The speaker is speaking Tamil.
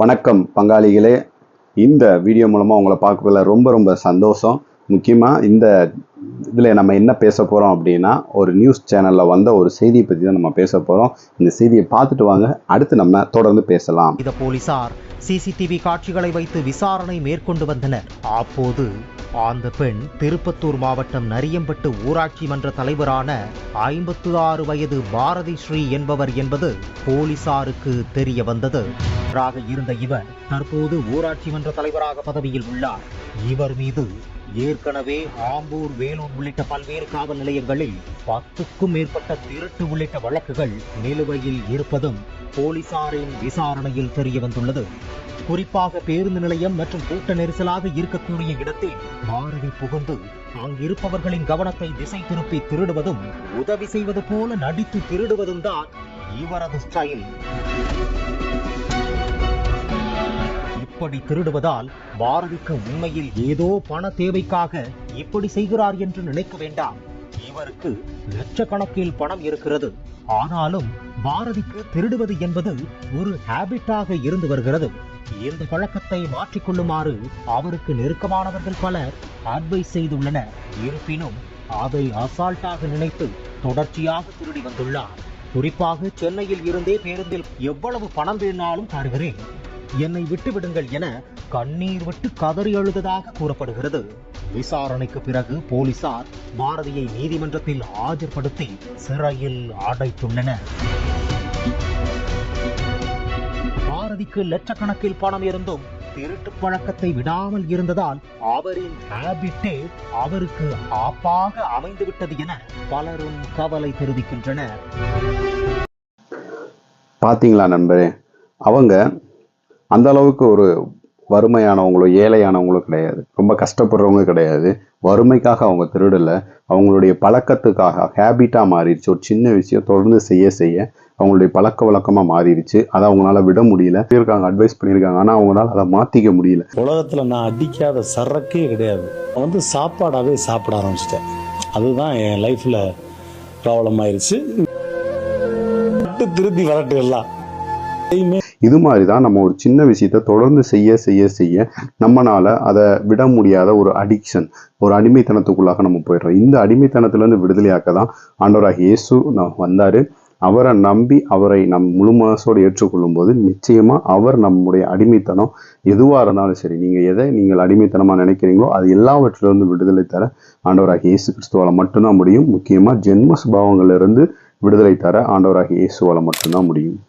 வணக்கம் பங்காளிகளே. இந்த வீடியோ மூலமாக உங்களை பார்க்கல ரொம்ப ரொம்ப சந்தோஷம். முக்கியமாக இந்த இதில் நம்ம என்ன பேச போகிறோம் அப்படின்னா ஒரு நியூஸ் சேனலில் வந்த ஒரு செய்தியை பற்றி தான் நம்ம பேச போகிறோம் இந்த செய்தியை பார்த்துட்டு வாங்க. அடுத்து நம்ம தொடர்ந்து பேசலாம். இதை போலீசார் சிசிடிவி காட்சிகளை வைத்து விசாரணை மேற்கொண்டு வந்தனர். அப்போது அந்த பெண் திருப்பத்தூர் மாவட்டம் நரியம்பட்டு ஊராட்சி மன்ற தலைவரான ஐம்பத்து ஆறு வயது பாரதி ஸ்ரீ என்பவர் என்பது போலீசாருக்கு தெரிய வந்தது. இருந்த இவர் தற்போது ஊராட்சி மன்ற தலைவராக பதவியில் உள்ளார். இவர் மீது ஏற்கனவே ஆம்பூர் வேலூர் உள்ளிட்ட பல்வேறு காவல் நிலையங்களில் பத்துக்கும் மேற்பட்ட திருட்டு உள்ளிட்ட வழக்குகள் நிலுவையில் இருப்பதும் போலீசாரின் விசாரணையில் தெரிய வந்துள்ளது. குறிப்பாக பேருந்து நிலையம் மற்றும் கூட்ட நெரிசலாக இருக்கக்கூடிய இடத்தில் பாரதி புகுந்து அங்கிருப்பவர்களின் கவனத்தை திசை திருப்பி திருடுவதும் உதவி செய்வது போல நடித்து திருடுவதும் தான் இவரது ஸ்டைல். இப்படி திருடுவதால் பாரதிக்கு உண்மையில் ஏதோ பண தேவைக்காக இப்படி செய்கிறார் என்று நினைக்க வேண்டாம். இவருக்கு லட்சக்கணக்கில் பணம் இருக்கிறது. ஆனாலும் பாரதிக்கு திருடுவது என்பது ஒரு ஹேபிட்டாக இருந்து வருகிறது. இந்த பழக்கத்தை மாற்றிக்கொள்ளுமாறு அவருக்கு நெருக்கமானவர்கள் பலர் அட்வைஸ் செய்துள்ளனர். இருப்பினும் அதை அசால்ட்டாக நினைத்து தொடர்ச்சியாக திருடி வந்துள்ளார். குறிப்பாக சென்னையில் இருந்தே பேருந்தில் எவ்வளவு பணம் வேணாலும் தருகிறேன். என்னை விட்டுவிடுங்கள் என கண்ணீர் விட்டு கதறி அழுததாக கூறப்படுகிறது. விசாரணைக்கு பிறகு போலீசார் பாரதியை நீதிமன்றத்தில் ஆஜர்படுத்தி சிறையில் அடைத்துள்ளனர். பாரதிக்கு லட்சக்கணக்கில் பணம் இருந்தும் திருட்டு பழக்கத்தை விடாமல் இருந்ததால் அவரின் ஹேபிட்டே அவருக்கு ஆப்பாக அமைந்துவிட்டது என பலரும் கவலை தெரிவிக்கின்றனர். பாத்தீங்களா நண்பரே? அவங்க அந்த அளவுக்கு ஒரு வறுமையானவங்களோ ஏழையானவங்களோ கிடையாது. ரொம்ப கஷ்டப்படுறவங்க கிடையாது. வறுமைக்காக அவங்க திருடலை. அவங்களுடைய பழக்கத்துக்காக ஹேபிட்டாக மாறிடுச்சு. ஒரு சின்ன விஷயம் தொடர்ந்து செய்ய செய்ய அவங்களுடைய பழக்க வழக்கமாக மாறிடுச்சு. அதை அவங்களால விட முடியல. இருக்காங்க அட்வைஸ் பண்ணியிருக்காங்க. ஆனால் அவங்களால அதை மாற்றிக்க முடியல. உலகத்தில் நான் அடிக்காத சரக்கே கிடையாது. வந்து சாப்பாடாகவே சாப்பிட ஆரம்பிச்சிட்டேன். அதுதான் என் லைஃப்பில் ப்ராப்ளம் ஆயிடுச்சு விட்டு திருப்பி வரட்டு எல்லாம் இது மாதிரி தான் நம்ம ஒரு சின்ன விஷயத்த தொடர்ந்து செய்ய செய்ய செய்ய நம்மளால் அதை விட முடியாத ஒரு அடிக்ஷன் ஒரு அடிமைத்தனத்துக்குள்ளாக நம்ம போயிடுறோம். இந்த அடிமைத்தனத்திலேருந்து விடுதலையாக்க தான் ஆண்டவராக இயேசு நான் வந்தார். அவரை நம்பி அவரை நம் முழு மனசோடு ஏற்றுக்கொள்ளும் போது நிச்சயமாக அவர் நம்முடைய அடிமைத்தனம் எதுவாக இருந்தாலும் சரி நீங்கள் எதை நீங்கள் அடிமைத்தனமாக நினைக்கிறீங்களோ அது எல்லாவற்றிலிருந்து விடுதலை தர ஆண்டவராக இயேசு கிறிஸ்துவால் மட்டும்தான் முடியும். முக்கியமாக ஜென்ம சுபாவங்களிலிருந்து விடுதலை தர ஆண்டவராக இயேசுவால் மட்டும்தான் முடியும்.